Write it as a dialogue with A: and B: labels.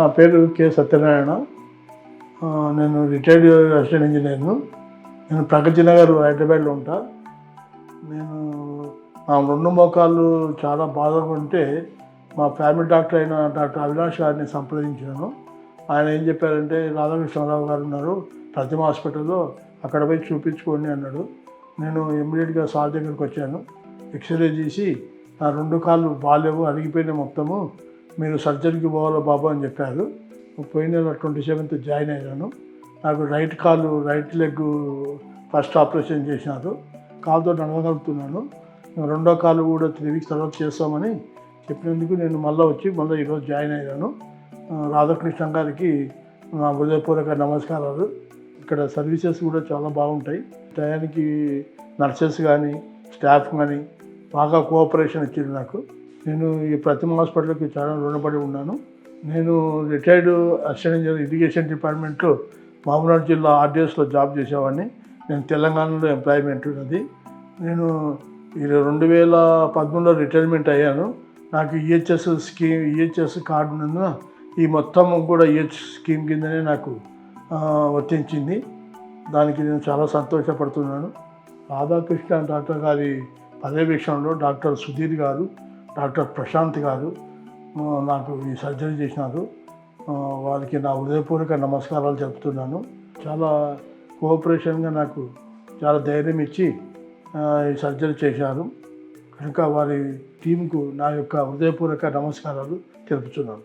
A: నా పేరు కె సత్యనారాయణ. నేను రిటైర్డ్ అసిస్టెంట్ ఇంజనీర్ను నేను ప్రగతి నగర్ హైదరాబాద్లో ఉంటా. నేను నా రెండు మోకాళ్ళు చాలా బాధగా ఉంటే మా ఫ్యామిలీ డాక్టర్ అయిన డాక్టర్ అవినాష్ గారిని సంప్రదించాను. ఆయన ఏం చెప్పారంటే రాధాకృష్ణరావు గారు ఉన్నారు ప్రతిమ హాస్పిటల్లో అక్కడ పోయి చూపించుకోండి అన్నాడు. నేను ఇమ్మీడియట్గా సార్ దగ్గరికి వచ్చాను. ఎక్స్రే తీసి నా రెండు కాళ్ళు బాగాలేవు అరిగిపోయినాయి మొత్తము. మీరు సర్జరీకి పోవాలో బాబు అని చెప్పారు. పోయిన నెల ట్వంటీ సెవెంత్ జాయిన్ అయ్యాను. నాకు రైట్ కాలు రైట్ లెగ్ ఫస్ట్ ఆపరేషన్ చేసినారు. కాలుతో నడవగలుగుతున్నాను. రెండో కాలు కూడా త్రీ వీక్స్ తర్వాత చేస్తామని చెప్పినందుకు నేను మళ్ళీ వచ్చి మళ్ళీ ఈరోజు జాయిన్ అయ్యాను. రాధాకృష్ణ గారికి నా హృదయపూర్వక నమస్కారాలు. ఇక్కడ సర్వీసెస్ కూడా చాలా బాగుంటాయి. టయానికి నర్సెస్ కానీ స్టాఫ్ కానీ బాగా కోఆపరేషన్ ఇచ్చింది నాకు. నేను ఈ ప్రతిమ హాస్పిటల్కి చాలా రుణపడి ఉన్నాను. నేను రిటైర్డ్ అసిస్టెంట్ ఇంజనీర్ ఇరిగేషన్ డిపార్ట్మెంట్లో మహబూబ్నగర్ జిల్లా ఆర్డిఎస్లో జాబ్ చేసేవాడిని. నేను తెలంగాణలో ఎంప్లాయ్మెంట్ ఉన్నది. నేను రెండు వేల పదమూడులో రిటైర్మెంట్ అయ్యాను. నాకు ఈహెచ్ఎస్ స్కీమ్ ఈహెచ్ఎస్ కార్డు ఉన్నందున ఈ మొత్తం కూడా ఈహెచ్ స్కీమ్ కిందనే నాకు వర్తించింది. దానికి నేను చాలా సంతోషపడుతున్నాను. రాధాకృష్ణ డాక్టర్ గారి పర్యవేక్షణలో డాక్టర్ సుధీర్ గారు డాక్టర్ ప్రశాంత్ గారు నాకు ఈ సర్జరీ చేసినారు. వారికి నా హృదయపూర్వక నమస్కారాలు చెప్తున్నాను. చాలా కోఆపరేషన్గా నాకు చాలా ధైర్యం ఇచ్చి ఈ సర్జరీ చేశారు. కనుక వారి టీంకు నా యొక్క హృదయపూర్వక నమస్కారాలు తెలుపుతున్నాను.